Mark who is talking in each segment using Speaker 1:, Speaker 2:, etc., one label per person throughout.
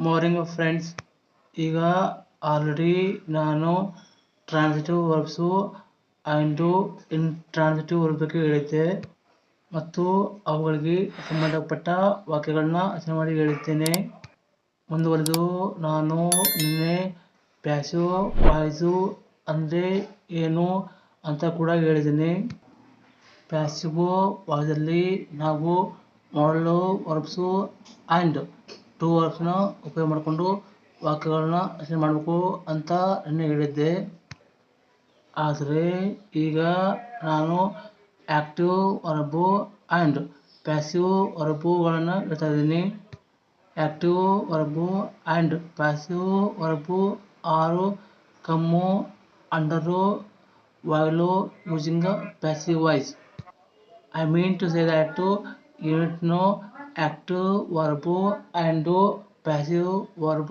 Speaker 1: Morning friends ಈಗ already ನಾನು transitive verbs and intransitive verb ಬಗ್ಗೆ ಹೇಳಿದ್ದೆ. ಮತ್ತು ಅವುಗಳಿಗೆ ಸಂಬಂಧಪಟ್ಟ ವಾಕ್ಯಗಳನ್ನ ರಚನೆ ಮಾಡಿ ಹೇಳಿದ್ದೇನೆ. ಮುಂದುವರೆದು ನಾನು ನಿನ್ನೆ ಪ್ಯಾಸಿವ್ ವಾಯ್ಸು ಅಂದರೆ ಏನು ಅಂತ ಕೂಡ ಹೇಳಿದ್ದೀನಿ. ಪ್ಯಾಸಿವ್ ವಾಯ್ಸಲ್ಲಿ ನಾವು ಮಾಡಲು ವರ್ಬ್ಸು ಆ್ಯಂಡ್ ಟೂ ವರ್ಬ್ಸ್ನ ಉಪಯೋಗ ಮಾಡಿಕೊಂಡು ವಾಕ್ಯಗಳನ್ನ ರಚನೆ ಮಾಡಬೇಕು ಅಂತ ನಿನ್ನೆ ಹೇಳಿದ್ದೆ ಆದರೆ ಈಗ ನಾನು ಆ್ಯಕ್ಟಿವ್ ವರ್ಬು ಆ್ಯಂಡ್ ಪ್ಯಾಸಿವ್ ವರ್ಬುಗಳನ್ನು ಹೇಳ್ತಾ ಇದ್ದೀನಿ active verb and passive verb are come under while using a passive voice. I mean to say that you need to know active verb and passive verb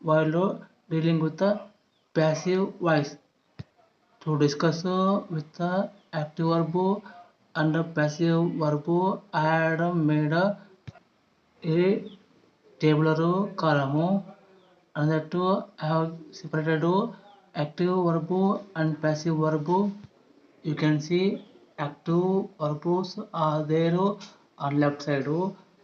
Speaker 1: while dealing with the passive voice. To discuss with the active verb and passive verb, I had made a tabular column and that I have separated active verb and passive verb. You can see active verbs are there on left side.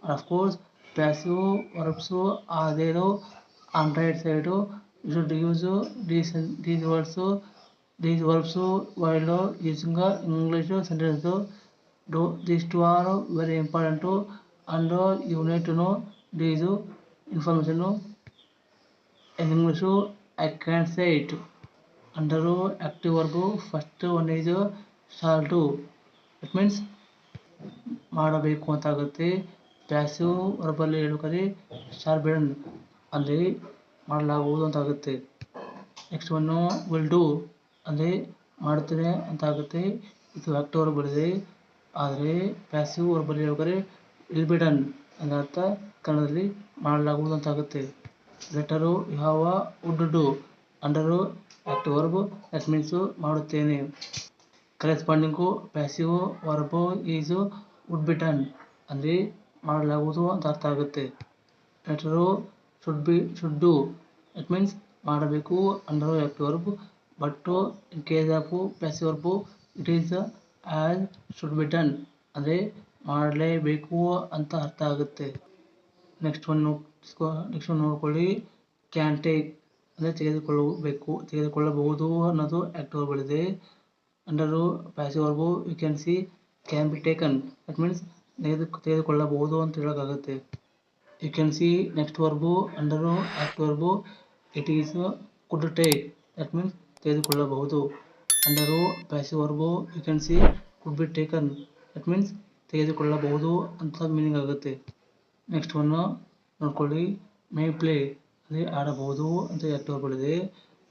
Speaker 1: Of course, passive verbs are there on right side. You should use these these words these verbs while using a English sentence. Do these two are very important and you need to know these information in English. I can't say it. Under active verb first one is shall to it means ಮಾಡಬೇಕು ಅಂತ ಆಗುತ್ತೆ passive ವರ್ಬಲ್ಲಿ ಹೇಳ್ಬೇಕಾದ್ರೆ shawl Biden ಅಲ್ಲಿ ಮಾಡಲಾಗುವುದು ಅಂತ ಆಗುತ್ತೆ next one will do ಅಂದರೆ ಅಂತ ಆಗುತ್ತೆ ಇದು ಆಕ್ಟಿವ್ ವರ್ಬ್ ಬಳಿದೆ ಆದರೆ ಪ್ಯಾಸಿವ್ ವರ್ಬಲ್ ಹೇಳ್ಬೇಕಾದ್ರೆ ವಿಲ್ ಬಿ ಡನ್ ಅರ್ಥ ಕನ್ನಡದಲ್ಲಿ ಮಾಡಲಾಗುವುದು ಅಂತ ಆಗುತ್ತೆ ಲೆಟರು ಯಾವ would do under active verb that means ಮಾಡುತ್ತೇನೆ. Corresponding passive verb is would be done ಅಂದರೆ ಮಾಡಲಾಗುವುದು ಅಂತ ಅರ್ಥ ಆಗುತ್ತೆ. Letter should be should do it means ಮಾಡಬೇಕು under active verb but in case of passive verb it is as should be done ಅಂದರೆ ಮಾಡಲೇಬೇಕು ಅಂತ ಅರ್ಥ ಆಗುತ್ತೆ. ನೆಕ್ಸ್ಟ್ ಒನ್ ನೆಕ್ಸ್ಟ್ ಒನ್ ನೋಡ್ಕೊಳ್ಳಿ. ಕ್ಯಾನ್ ಟೇಕ್ ಅಂದರೆ ತೆಗೆದುಕೊಳ್ಳಬೇಕು, ತೆಗೆದುಕೊಳ್ಳಬಹುದು ಅನ್ನೋದು active ವರ್ಬ್ಗಳಿದೆ under passive verb you can see can be taken that means ತೆಗೆದುಕೊಳ್ಳಬಹುದು ಅಂತ ಹೇಳೋಕ್ಕಾಗುತ್ತೆ you can see next verb under active verb it is could take that means ತೆಗೆದುಕೊಳ್ಳಬಹುದು. Under passive verb you can see could be taken that means ತೆಗೆದುಕೊಳ್ಳಬಹುದು ಅಂತ meaning ಆಗುತ್ತೆ. Next one ನೋಡ್ಕೊಳ್ಳಿ. May play ಅಂದರೆ ಆಡಬಹುದು ಅಂತ active ವರ್ಬಲ್ಲಿದೆ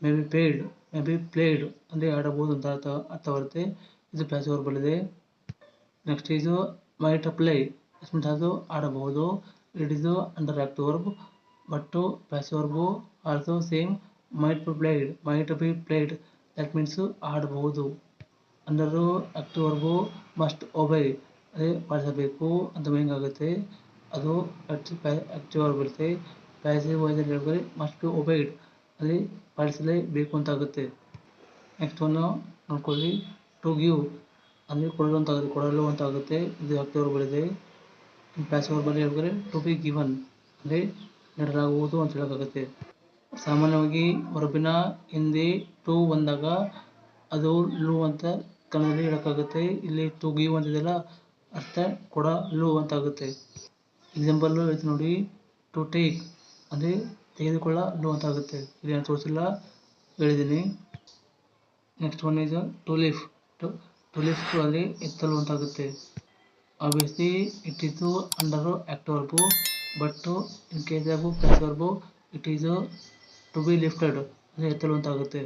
Speaker 1: may be paid may be played ಅಂದರೆ ಆಡಬಹುದು ಅಂತ ಅರ್ಥ ಅರ್ಥ ಬರುತ್ತೆ ಇದು ಪ್ಯಾಸಿವ್ ವರ್ಬಲ್ಲಿದೆ ನೆಕ್ಸ್ಟ್ ಇದು ಮೈಟ್ ಪ್ಲೇ ಮೀನ್ಸ್ ಅದು ಆಡಬಹುದು it is under active verb but passive verb also same might be played might be played that means ಆಡಬಹುದು under active verb must obey ಅದೇ ಪಾಲಿಸಬೇಕು ಅಂತ ಮೀನಿಂಗ್ ಆಗುತ್ತೆ ಅದು ಆ್ಯಕ್ಟಿವ್ ವರ್ಬ್ ಇರುತ್ತೆ ಪ್ಯಾಸಿವ್ ವಾಯ್ಸಲ್ಲಿ ಹೇಳ್ಬೇಕಾದ್ರೆ ಮಸ್ಟ್ ಬಿ ಒಬೈಡ್ ಅದೇ ಪಾಲಿಸಲೇಬೇಕು ಅಂತ ಆಗುತ್ತೆ ನೆಕ್ಸ್ಟ್ ಒನ್ನು ನೋಡ್ಕೊಳ್ಳಿ ಟು ಗಿವ್ ಅಂದರೆ ಕೊಡಲು ಕೊಡಲು ಅಂತ ಆಗುತ್ತೆ ಇದು ಅಕ್ಟೋಬರ್ ವರ್ಬಲ್ಲಿದೆ ಪ್ಯಾಸಿವ್ ವರ್ಬಲ್ಲಿ ಹೇಳ್ಬೇಕಾದ್ರೆ ಟು ಬಿ ಗಿವನ್ ಅಂದರೆ ನೀಡಲಾಗುವುದು ಅಂತ ಹೇಳೋಕ್ಕಾಗುತ್ತೆ. ಸಾಮಾನ್ಯವಾಗಿ ಹೊರಬಿನ ಹಿಂದೆ ಟು ಬಂದಾಗ ಅದು ಲು ಅಂತ ಕನ್ನಡದಲ್ಲಿ ಹೇಳೋಕ್ಕಾಗುತ್ತೆ ಇಲ್ಲಿ ಟು ಗಿವ್ ಅಂತಿದೆಯಲ್ಲ, ಅರ್ಥ ಕೊಡಲು ಅಂತ ಆಗುತ್ತೆ ಎಕ್ಸಾಂಪಲ್ಲು ಹೇಳ್ತೀನಿ ನೋಡಿ. ಟು ಟೇಕ್ ಅಂದರೆ ತೆಗೆದುಕೊಳ್ಳಲು ಅಂತ ಆಗುತ್ತೆ ಇಲ್ಲಿ ನಾನು ತೋರಿಸಿಲ್ಲ. ಹೇಳಿದ್ದೀನಿ. Next one is to lift to ಅಲ್ಲಿ ಎತ್ತಲು ಅಂತ ಆಗುತ್ತೆ obviously it is under act verb but in case of plus verb it is to be lifted ಅಂದರೆ ಎತ್ತಲು ಅಂತಾಗುತ್ತೆ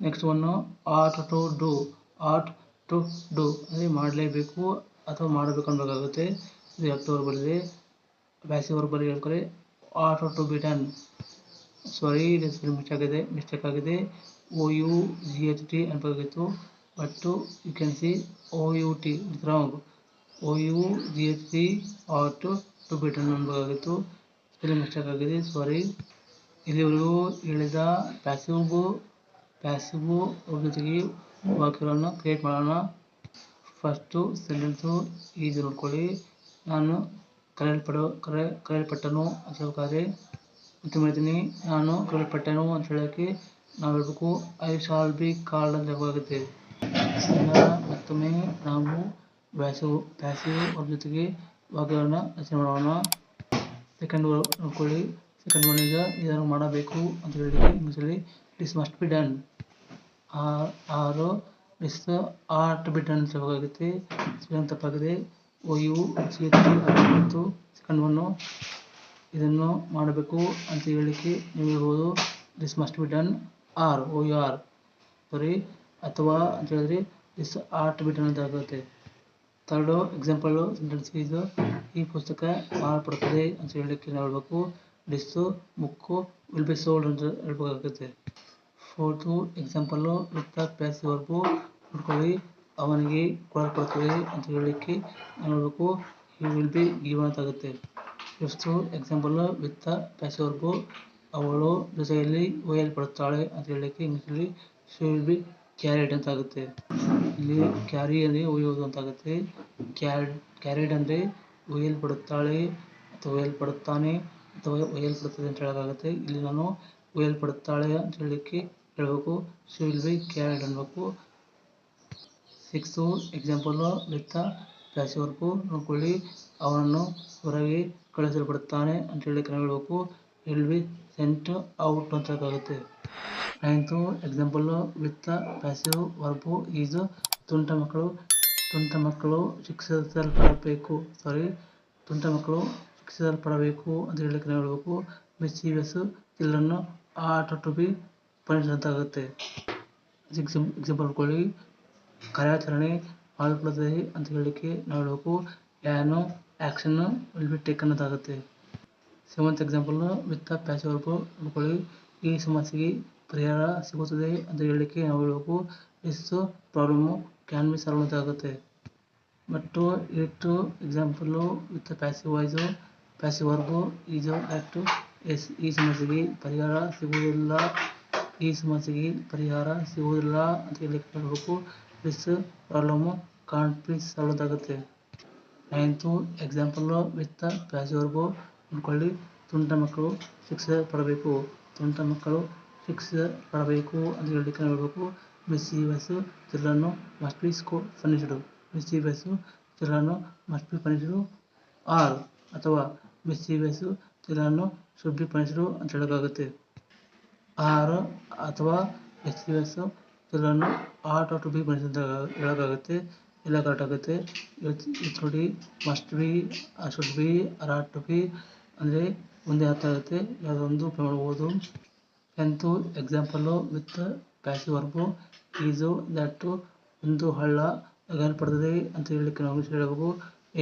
Speaker 1: next one ought to do ought to do ಅಂದರೆ ಮಾಡಲೇಬೇಕು ಅಥವಾ ಮಾಡಬೇಕು ಅನ್ಬೇಕಾಗುತ್ತೆ. ಇದು ಆ್ಯಕ್ಟಿವ್ ವರ್ಬಲ್ಲಿದೆ ಬ್ಯಾಸಿ ವರ್ಬಲ್ಲಿ ಹೇಳ್ಕೊಳ್ಳಿ ought to be done sorry ಇದು ಮಿಸ್ಟೇಕ್ ಆಗಿದೆ ಮಿಸ್ಟೇಕ್ ಆಗಿದೆ. T ಅನ್ಬೇಕಾಗಿತ್ತು but you can see O U T it's wrong O U G H C ought to be done ಅನ್ಬೇಕಾಗಿತ್ತು spelling mistake ಆಗಿದೆ ಸಾರಿ ಇಲ್ಲಿವರೆಗೂ ಹೇಳಿದ ಪ್ಯಾಸಿವ್ ಪ್ಯಾಸಿವ್ ಜೊತೆಗೆ ವಾಕ್ಯಗಳನ್ನು create ಮಾಡೋಣ. First sentence ಈಜು ನೋಡ್ಕೊಳ್ಳಿ. ನಾನು ಕರೆಯಲ್ಪಡೋ, ಕರೆ, ಕರೆಯಲ್ಪಟ್ಟನು ಅಂತ ಹೇಳ್ಬೇಕಾದ್ರೆ, ಮತ್ತೆ ಮಾಡ್ತೀನಿ ನಾನು ಕರೆಯಲ್ಪಟ್ಟನು ಅಂತ ಹೇಳೋಕ್ಕೆ ನಾವು ಹೇಳ್ಬೇಕು ಐ ಶಾಲ್ ಬಿ ಕಾಲ್ಡ್ ಅಂತ ಹೇಳ್ಬೇಕಾಗುತ್ತೆ ಈಗ ಮತ್ತೊಮ್ಮೆ ನಾವು ಪ್ಯಾಸಿವ್ ಪ್ಯಾಸಿವ್ ಅವ್ರ ಜೊತೆಗೆ ವಾಕ್ಯಗಳನ್ನು ರಚನೆ ಮಾಡೋಣ. ಸೆಕೆಂಡ್ ನೋಡ್ಕೊಳ್ಳಿ. ಸೆಕೆಂಡ್ ಒನ್ ಈಗ ಇದನ್ನು ಮಾಡಬೇಕು ಅಂತ ಹೇಳಿ ಇಂಗ್ಲೀಷಲ್ಲಿ this must be done or this ought be done ಅಂತ ಹೇಳಬೇಕಾಗುತ್ತೆ. ಸ್ಪೆಲ್ಲಿಂಗ್ ತಪ್ಪಾಗಿದೆ. ಓ ಮತ್ತು ಸೆಕೆಂಡ್ ಒನ್ನು ಇದನ್ನು ಮಾಡಬೇಕು ಅಂತ ಹೇಳಲಿಕ್ಕೆ ನೀವು ಹೇಳ್ಬೋದು. This must be done R, O, U, R, ಬರೀ ಅಥವಾ ಅಂತ ಹೇಳಿದ್ರೆ ದಿಸ್ ಆರ್ಟ್ ಬಿಟ್ ಅನ್ನೋದಾಗುತ್ತೆ ಥರ್ಡು ಎಕ್ಸಾಂಪಲು ಸೆಂಟೆನ್ಸ್ ಇದು ಈ ಪುಸ್ತಕ ಮಾರಲ್ಪಡುತ್ತದೆ ಅಂತ ಹೇಳಲಿಕ್ಕೆ ನಾವು ಹೇಳ್ಬೇಕು. This book will be sold ಅಂತ ಹೇಳ್ಬೇಕಾಗುತ್ತೆ. Fourth example with pass verb ನೋಡ್ಕೊಳ್ಳಿ. ಅವನಿಗೆ ಕೊಡಲ್ಪಡುತ್ತದೆ ಅಂತ ಹೇಳಲಿಕ್ಕೆ ಹೇಳ್ಬೇಕು. ಹಿ ವಿಲ್ ಬಿ ಗಿವ್ ಅಂತ ಆಗುತ್ತೆ fifth example with pass verb ಅವಳು ಜೊತೆಯಲ್ಲಿ ಒಯ್ಯಲ್ಪಡುತ್ತಾಳೆ ಅಂತ ಹೇಳಲಿಕ್ಕೆ ಇಂಗ್ಲೀಷಲ್ಲಿ ಶಿ ವಿಲ್ ಬಿ ಕ್ಯಾರಿಡ್ ಅಂತ ಆಗುತ್ತೆ ಇಲ್ಲಿ ಕ್ಯಾರಿ ಅಂದರೆ ಒಯ್ಯುವುದು ಅಂತ ಆಗುತ್ತೆ ಕ್ಯಾರಿ ಕ್ಯಾರಿಡ್ ಅಂದರೆ ಒಯ್ಯಲ್ಪಡುತ್ತಾಳೆ ಅಥವಾ ಒಯ್ಯಲ್ಪಡುತ್ತಾನೆ ಅಥವಾ ಒಯ್ಯಲ್ಪಡುತ್ತದೆ ಅಂತ ಹೇಳೋಕ್ಕಾಗುತ್ತೆ ಇಲ್ಲಿ ನಾನು ಒಯ್ಯಲ್ಪಡುತ್ತಾಳೆ ಅಂತ ಹೇಳಲಿಕ್ಕೆ ಹೇಳಬೇಕು. ಶಿ ವಿಲ್ ಬಿ ಕ್ಯಾರಿಡ್ ಅನ್ಬೇಕು sixth example with passive work ನೋಡ್ಕೊಳ್ಳಿ. ಅವನನ್ನು ಹೊರಗೆ ಕಳಿಸಲ್ಪಡುತ್ತಾನೆ ಅಂತ ಹೇಳಲಿಕ್ಕೆ ನಾವು ಹೇಳಬೇಕು. ವಿಲ್ be sent ಔಟ್ ಅಂತ ಹೇಳೋಕ್ಕಾಗುತ್ತೆ ninth example with passive, verb is ತುಂಟ ಮಕ್ಕಳು ತುಂಟ ಮಕ್ಕಳು ಶಿಕ್ಷಿಸಲ್ಪಡಬೇಕು. ಸಾರಿ, ತುಂಟ ಮಕ್ಕಳು ಶಿಕ್ಷಿಸಲ್ಪಡಬೇಕು ಅಂತ ಹೇಳಲಿಕ್ಕೆ ನಾವು ಹೇಳಬೇಕು. ಮಿಸ್ಚೀವಿಯಸ್ ಅನ್ನು ಆಟ್ ಟು ಬಿ ಪನಿಷ್ಡ್ ಅಂತ ಆಗುತ್ತೆ ಎಕ್ಸಾಂಪಲ್ ನೋಡ್ಕೊಳ್ಳಿ ಕಾರ್ಯಾಚರಣೆ ಮಾಡಲ್ಪಡುತ್ತದೆ ಅಂತ ಹೇಳಲಿಕ್ಕೆ ನಾವು ಹೇಳಬೇಕು. ಯಾನು ಆ್ಯಕ್ಷನ್ ವಿಲ್ ಬಿ ಟೇಕನ್ ಅಂತ ಆಗುತ್ತೆ seventh example with passive verb ನೋಡ್ಕೊಳ್ಳಿ ಈ ಸಮಸ್ಯೆಗೆ ಪರಿಹಾರ ಸಿಗುತ್ತದೆ ಅಂತ ಹೇಳಲಿಕ್ಕೆ ನಾವು ಹೇಳಬೇಕು. This problem can be solve ಅಂತ ಆಗುತ್ತೆ. ಮತ್ತು eight example with passive voice passive verb is that is ಈ ಸಮಸ್ಯೆಗೆ ಪರಿಹಾರ ಸಿಗುವುದಿಲ್ಲ. ಈ ಸಮಸ್ಯೆಗೆ ಪರಿಹಾರ ಸಿಗುವುದಿಲ್ಲ ಅಂತ ಹೇಳಲಿಕ್ಕೆ ಹೇಳಬೇಕು. This problem can't be solve ಅಂತ ಆಗುತ್ತೆ ninth example with passive verb ನೋಡ್ಕೊಳ್ಳಿ ತುಂಟ ಮಕ್ಕಳು ಶಿಕ್ಷೆ ಪಡಬೇಕು ತುಂಟ ಮಕ್ಕಳು ಶಿಕ್ಷೆ ಪಡಬೇಕು ಅಂತ ಹೇಳಲಿಕ್ಕೆ ನಾವು ಹೇಳಬೇಕು. ಮಿಸ್ಚೀವಿಯಸ್ ಚಿಲ್ಡ್ರನ್ನು ಮಸ್ಟ್ ಬಿ ಸ್ಕೂ punished. Mischievous children must be punished. Or ಅಥವಾ mischievous children should be punished ಅಂತ ಹೇಳೋಕ್ಕಾಗುತ್ತೆ. ಆರ್ ಅಥವಾ mischievous children ought to be punished ಅಂತ ಹೇಳೋಕ್ಕಾಗುತ್ತೆ. ಎಲ್ಲ ಕರೆಕ್ಟ್ ಆಗುತ್ತೆ. ಇಟ್ ನೋಡಿ must be should be or ought to be ಅಂದರೆ ಒಂದೇ ಅರ್ಥ ಆಗುತ್ತೆ ಯಾವುದೊಂದು ಮಾಡ್ಬೋದು. Tenth example with passive verb is that ಒಂದು ಹಳ್ಳ ಅಗಲ್ಪಡುತ್ತದೆ ಅಂತ ಹೇಳಲಿಕ್ಕೆ ನಾವು ಹೇಳಬೇಕು.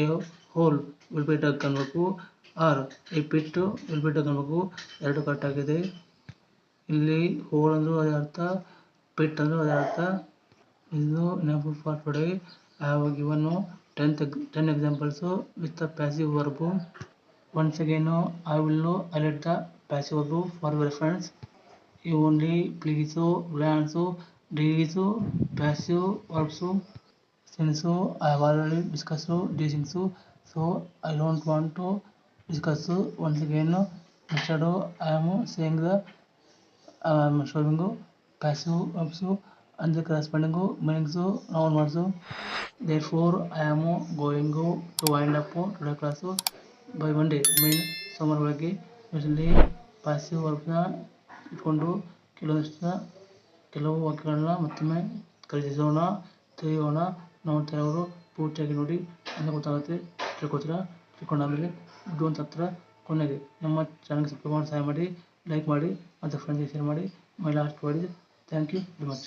Speaker 1: A hole will be dug ಅನ್ಬೇಕು. Or a pit will be dug ಅನ್ಬೇಕು. ಎರಡು ಕರೆಕ್ಟ್ ಆಗಿದೆ. ಇಲ್ಲಿ ಹೋಲ್ ಅಂದರೂ ಅದೇ ಅರ್ಥ ಪಿಟ್ ಅಂದರೂ ಅದೇ ಅರ್ಥ. ಇದು ನೆನಪು for today I have given tenth ten examples with passive verb once again I will highlight the passive verb for your reference ಈ only please glance these passive verbs since I have already discuss these things so I don't want to discuss once again instead I am saying the I am showing passive verbs and the corresponding meanings noun words. Therefore, I am going to wind up today class. by Monday. I my ಸೋಮವಾರ ಬೆಳಗ್ಗೆ usually passive ವರ್ಬ್ನ ಇಟ್ಕೊಂಡು ಕೆಲವೊಂದಿಷ್ಟು ಕೆಲವು ವಾಕ್ಯಗಳನ್ನ ಮತ್ತೊಮ್ಮೆ ಖರೀದಿಸೋಣ ತಿಳಿಯೋಣ. ನೋಡ್ತಾರೆ ಅವರು ಪೂರ್ತಿಯಾಗಿ ನೋಡಿ ಅಂತ ಗೊತ್ತಾಗುತ್ತೆ, ತಿಳ್ಕೊತೀರಾ? ಆಮೇಲೆ ದುಡ್ಡು ಅಂತ ಹತ್ರ ಕೊನೆಗೆ ನಮ್ಮ ಚಾನಲ್ಗೆ ಸಬ್ಸ್ಕ್ರೈಬ್ ಮಾಡಿ ಸಹಾಯ ಮಾಡಿ ಲೈಕ್ ಮಾಡಿ ಮತ್ತು ಫ್ರೆಂಡ್ಸ್ಗೆ ಶೇರ್ ಮಾಡಿ ಮೈ ಲಾಸ್ಟ್ ಮಾಡಿದೆ ಥ್ಯಾಂಕ್ ಯು ವೆರಿ ಮಚ್